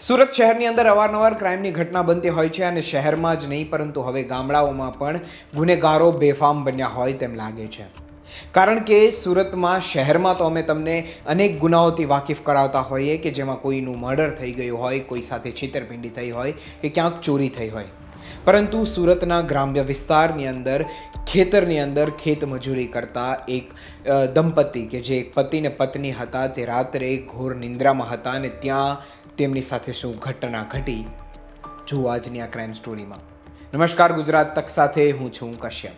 સુરત શહેરની અંદર અવારનવાર ક્રાઇમની ઘટના બનતી હોય છે અને શહેરમાં જ નહીં, પરંતુ હવે ગામડાઓમાં પણ ગુનેગારો બેફામ બન્યા હોય તેમ લાગે છે. કારણ કે સુરતમાં શહેરમાં તો અમે તમને અનેક ગુનાઓથી વાકેફ કરાવતા હોઈએ કે જેમાં કોઈનું મર્ડર થઈ ગયું હોય, કોઈ સાથે છેતરપિંડી થઈ હોય કે ક્યાંક ચોરી થઈ હોય. પરંતુ સુરતના ગ્રામ્ય વિસ્તારની અંદર, ખેતરની અંદર ખેત મજૂરી કરતા એક દંપતી કે જે એક પતિ ને પત્ની હતા તે રાત્રે ઘોર નિંદ્રામાં હતા અને ત્યાં તેમની સાથે શું ઘટના ઘટી? જુઓ આજની આ ક્રાઇમ સ્ટોરીમાં નમસ્કાર, ગુજરાત તક સાથે હું છું કશ્યપ.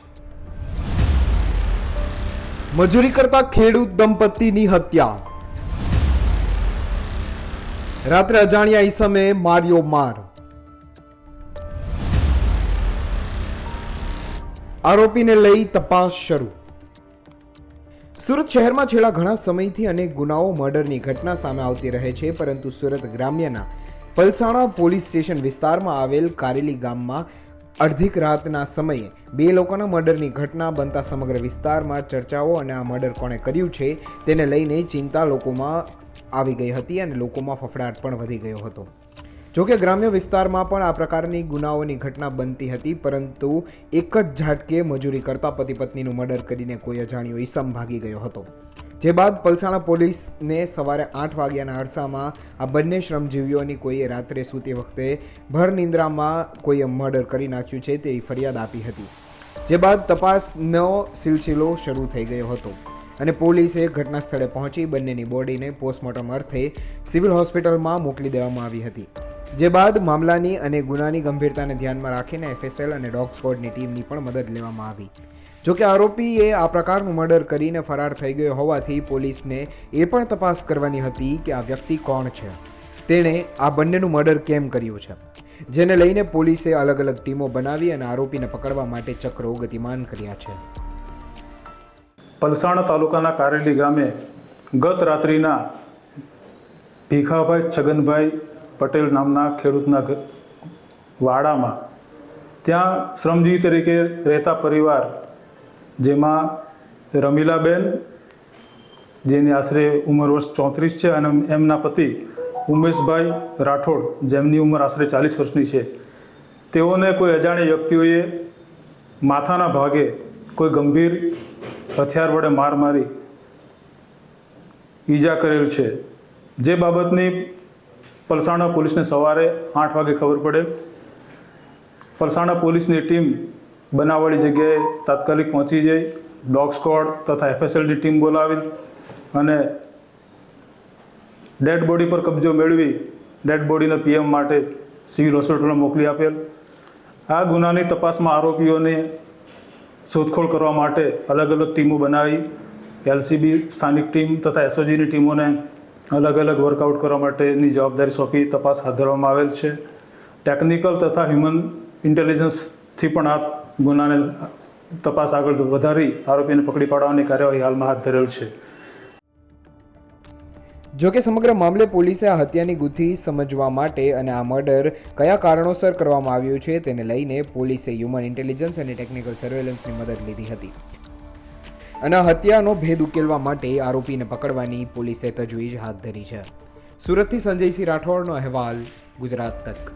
મજૂરી કરતા ખેડૂત દંપતીની હત્યા. રાત્રે અજાણ્યા ઈસમે માર્યો માર. આરોપીને લઈ તપાસ શરૂ. સુરત શહેરમાં છેલ્લા ઘણા સમયથી અનેક ગુનાઓ, મર્ડરની ઘટના સામે આવતી રહે છે, પરંતુ સુરત ગ્રામ્યના પલસાણા પોલીસ સ્ટેશન વિસ્તારમાં આવેલ કારેલી ગામમાં અડધીક રાતના સમયે બે લોકોના મર્ડરની ઘટના બનતા સમગ્ર વિસ્તારમાં ચર્ચાઓ અને આ મર્ડર કોણે કર્યું છે તેને લઈને ચિંતા લોકોમાં આવી ગઈ હતી અને લોકોમાં ફફડાટ પણ વધી ગયો હતો. જોકે ગ્રામ્ય વિસ્તારમાં પણ આ પ્રકારની ગુનાઓની ઘટના બનતી હતી, પરંતુ એક જ ઝાટકે મજૂરી કરતા પતિ પત્નીનું મર્ડર કરીને કોઈ અજાણ્યો ઈસમ ભાગી ગયો હતો. જે બાદ પલસાણા પોલીસને સવારે આઠ વાગ્યાના અરસામાં આ બંને શ્રમજીવીઓની કોઈએ રાત્રે સૂતી વખતે ભર નિંદ્રામાં કોઈએ મર્ડર કરી નાખ્યું છે તેવી ફરિયાદ આપી હતી. જે બાદ તપાસનો સિલસિલો શરૂ થઈ ગયો હતો અને પોલીસે ઘટના સ્થળે પહોંચી બંનેની બોડીને પોસ્ટમોર્ટમ અર્થે સિવિલ હોસ્પિટલમાં મોકલી દેવામાં આવી હતી. જે બાદ મામલાની અને ગુનાની ગંભીરતાને ધ્યાનમાં રાખીને એફએસએલ અને ડોગ સ્કોડની ટીમની પણ મદદ લેવામાં આવી. જોકે આરોપીએ આ પ્રકારનું મર્ડર કરીને ફરાર થઈ ગયો હોવાથી પોલીસને એ પણ તપાસ કરવાની હતી કે આ વ્યક્તિ કોણ છે. તેણે આ બંનેનું મર્ડર કેમ કર્યું છે? જેને લઈને પોલીસે અલગ અલગ ટીમો બનાવી અને આરોપીને પકડવા માટે ચક્રો ગતિમાન કર્યા છે. પલસાણા તાલુકાના કારેલી ગામે ગત રાત્રિના ભીખાભાઈ છગનભાઈ પટેલ નામના ખેડૂતના વાડામાં ત્યાં શ્રમજીવી તરીકે રહેતા પરિવાર, જેમાં રમીલાબેન, જેની આશરે ઉંમર વર્ષ ચોત્રીસ છે, અને એમના પતિ ઉમેશભાઈ રાઠોડ, જેમની ઉંમર આશરે ચાલીસ વર્ષની છે. તેઓને કોઈ અજાણ્યા વ્યક્તિઓએ માથાના ભાગે કોઈ ગંભીર હથિયાર વડે માર મારી ઈજા કરેલ છે. જે બાબતની પલસાણા પોલીસને સવારે આઠ વાગે ખબર પડે. પલસાણા પોલીસની ટીમ બનાવવાળી જગ્યાએ તાત્કાલિક પહોંચી જઈ, ડોગ સ્કોડ તથા એફએસએલની ટીમ બોલાવી અને ડેડ બોડી પર કબજો મેળવી ડેડ બોડીને પીએમ માટે સિવિલ હોસ્પિટલમાં મોકલી આપેલ. આ ગુનાની તપાસમાં આરોપીઓને શોધખોળ કરવા માટે અલગ અલગ ટીમો બનાવી એલસીબી સ્થાનિક ટીમ તથા એસઓજીની ટીમોને અલગ અલગ વર્કઆઉટ કરવા માટેની જવાબદારી સોંપી તપાસ હાથ ધરવામાં આવેલ છે. ટેકનિકલ તથા હ્યુમન ઇન્ટેલિજન્સથી પણ આ ગુનાને તપાસ આગળ વધારી આરોપીને પકડી પાડવાની કાર્યવાહી હાલમાં હાથ ધરેલ છે. જોકે સમગ્ર મામલે પોલીસે આ હત્યાની ગુથ્થી સમજવા માટે અને આ મર્ડર કયા કારણોસર કરવામાં આવ્યું છે તેને લઈને પોલીસે હ્યુમન ઇન્ટેલિજન્સ અને ટેકનિકલ સર્વેલન્સની મદદ લીધી હતી. અને હત્યાનો ભેદ ઉકેલવા માટે આરોપીને પકડવાની પોલીસે તજવીજ હાથ ધરી છે. સુરતથી સંજયસિંહ રાઠોડનો અહેવાલ ગુજરાત તક.